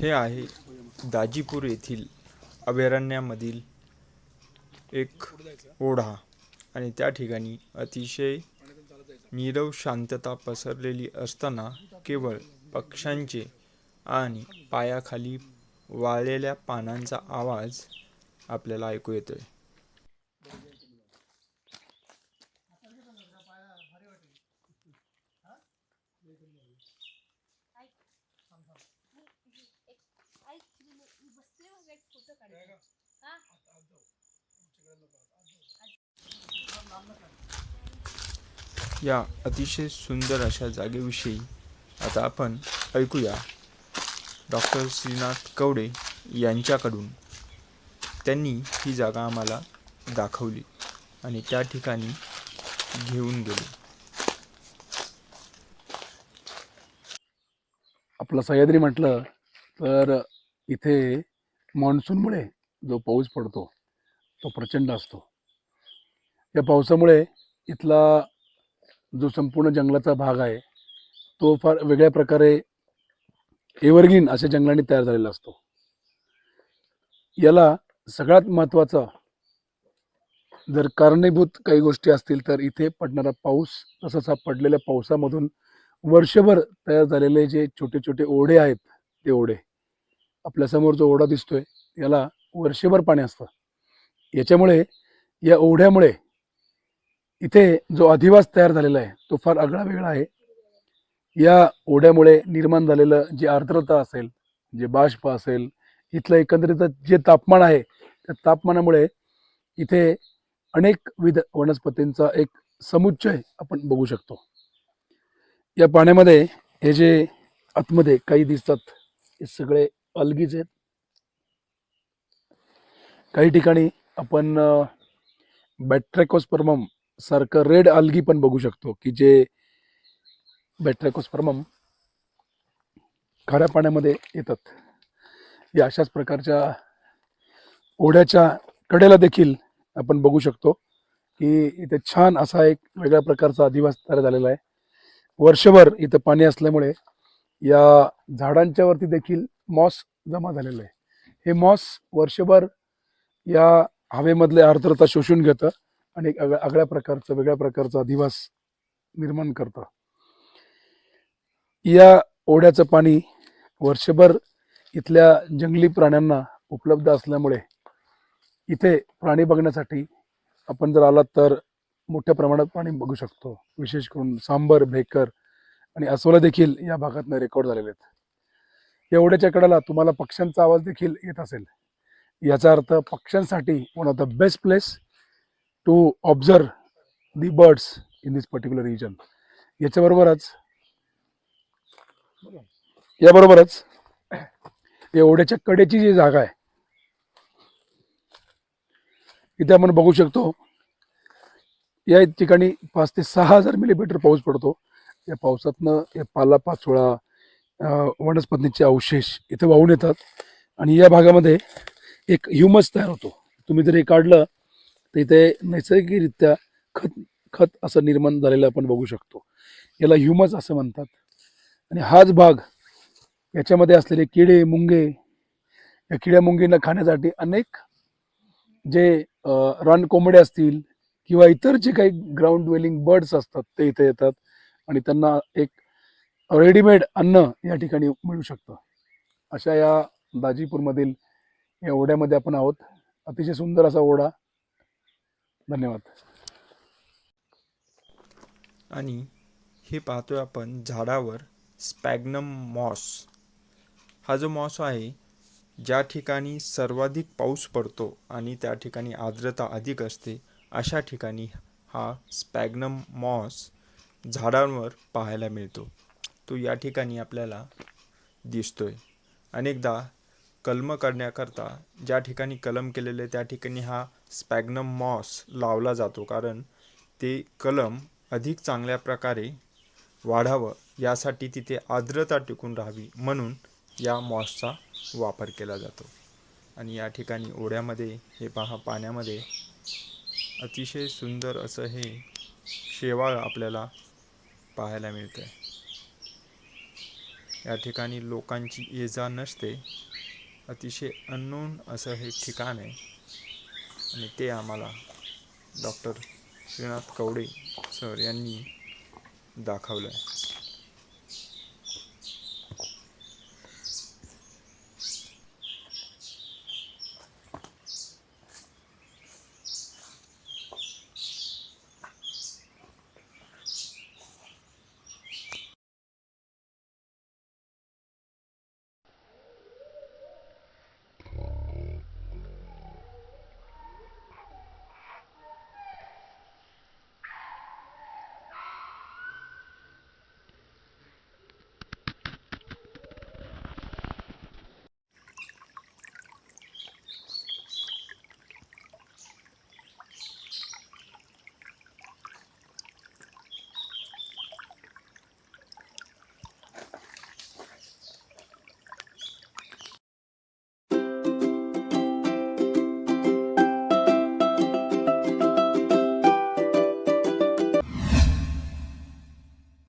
हे आहे दाजीपूर येथील अभयारण्यामधील एक ओढा आणि त्या ठिकाणी अतिशय नीरव शांतता पसरलेली असताना केवळ पक्ष्यांचे आणि पायाखाली वाळलेल्या पानांचा आवाज आपल्याला ऐकू येतोय. या अतिशय सुंदर अशा जागेविषयी आता आपण ऐकूया डॉक्टर श्रीनाथ कवडे यांच्याकडून. त्यांनी ही जागा आम्हाला दाखवली आणि त्या ठिकाणी घेऊन गेले. आपलं सह्याद्री म्हटलं तर इथे मान्सूनमुळे जो पाऊस पडतो तो प्रचंड असतो. या पावसामुळे इथला जो संपूर्ण जंगलाचा भाग आहे तो फार वेगळ्या प्रकारे एव्हरग्रीन अशा जंगलांनी तयार झालेला असतो. याला सगळ्यात महत्त्वाचं जर कारणीभूत काही गोष्टी असतील तर इथे पडणारा पाऊस तसंच हा पडलेल्या पावसामधून वर्षभर तयार झालेले जे छोटे छोटे ओढे आहेत ते ओढे. आपल्यासमोर जो ओढा दिसतोय याला वर्षभर पाणी असतं. याच्यामुळे या ओढ्यामुळे इथे जो अधिवास तयार झालेला आहे तो फार आगळा वेगळा आहे. या ओढ्यामुळे निर्माण झालेलं जे आर्द्रता असेल जे बाष्प असेल इथलं एकंदरीत जे तापमान आहे त्या तापमानामुळे इथे अनेक विध वनस्पतींचा एक समुच्चय आपण बघू शकतो. या पाण्यामध्ये हे जे आतमध्ये काही दिसतात हे सगळे अलगीच आहेत. काही ठिकाणी आपण बॅट्रॅकोस्पर्मम सारखं रेड अलगी पण बघू शकतो की जे बॅट्रॅकोस्पर्मम खाऱ्या पाण्यामध्ये येतात. या अशाच प्रकारच्या ओढ्याच्या कडेला देखील आपण बघू शकतो की इथे छान असा एक वेगळ्या प्रकारचा अधिवास तयार झालेला आहे. वर्षभर इथं पाणी असल्यामुळे या झाडांच्या वरती देखील मॉस जमा झालेलं आहे. हे मॉस वर्षभर या हवेमधले आर्द्रता शोषून घेतं आणि एक आगळ्या प्रकारचं वेगळ्या प्रकारचा अधिवास निर्माण करतं. या ओढ्याचं पाणी वर्षभर इथल्या जंगली प्राण्यांना उपलब्ध असल्यामुळे इथे प्राणी बघण्यासाठी आपण जर आलात तर मोठ्या प्रमाणात प्राणी बघू शकतो. विशेष करून सांबर भेकर आणि अस्वलं देखील या भागातनं रेकॉर्ड झालेले आहेत. या ओढ्याच्या कडेला तुम्हाला पक्ष्यांचा आवाज देखील येत असेल. याचा अर्थ पक्ष्यांसाठी one of the best place to observe the birds in this particular region याच्याबरोबरच याबरोबरच या ओढ्याच्या कडेची जी जागा आहे इथे आपण बघू शकतो या ठिकाणी पाच ते सहा हजार मिलीमीटर पाऊस पडतो. या पावसातनं या पाला पाचोळा वनस्पतींचे अवशेष इथे वाहून येतात. आणि या भागामध्ये एक ह्युमस तयार होतो. तुम्ही जर हे काढलं तर इथे नैसर्गिकरित्या खत खत असं निर्माण झालेलं आपण बघू शकतो. याला ह्युमस असं म्हणतात. आणि हाच भाग याच्यामध्ये असलेले किडे मुंगे या किड्या मुंगींना खाण्यासाठी अनेक जे रानकोंबडे कोंबडे असतील किंवा इतर जे काही ग्राउंड ड्वेलिंग बर्ड्स असतात ते इथे येतात. आणि त्यांना एक रेडीमेड अन्न या ठिकाणी मिळू शकतं. अशा या दाजीपूरमधील या ओढ्यामध्ये आपण आहोत. अतिशय सुंदर असा ओढा. धन्यवाद. आणि हे पाहतोय आपण झाडावर स्पॅग्नम मॉस. हा जो मॉस आहे ज्या ठिकाणी सर्वाधिक पाऊस पडतो आणि त्या ठिकाणी आर्द्रता अधिक असते अशा ठिकाणी हा स्पॅग्नम मॉस झाडांवर पाहायला मिळतो. तो या ठिकाणी आपल्याला दिसतोय. अनेकदा कलम करण्याकरता ज्या ठिकाणी कलम केलेले त्या ठिकाणी हा स्पॅग्नम मॉस लावला जातो. कारण ते कलम अधिक चांगल्या प्रकारे वाढावं यासाठी तिथे आर्द्रता टिकून राहावी म्हणून या मॉसचा वापर केला जातो. आणि या ठिकाणी ओढ्यामध्ये हे पहा पाण्यामध्ये अतिशय सुंदर असं हे शेवाळ आपल्याला पाहायला मिळतं आहे या ठिकाणी लोकांची ये जा नसते. अतिशय अननोन असं हे ठिकाण आहे. आणि ते आम्हाला डॉक्टर श्रीनाथ कवडे सर यांनी दाखवलं आहे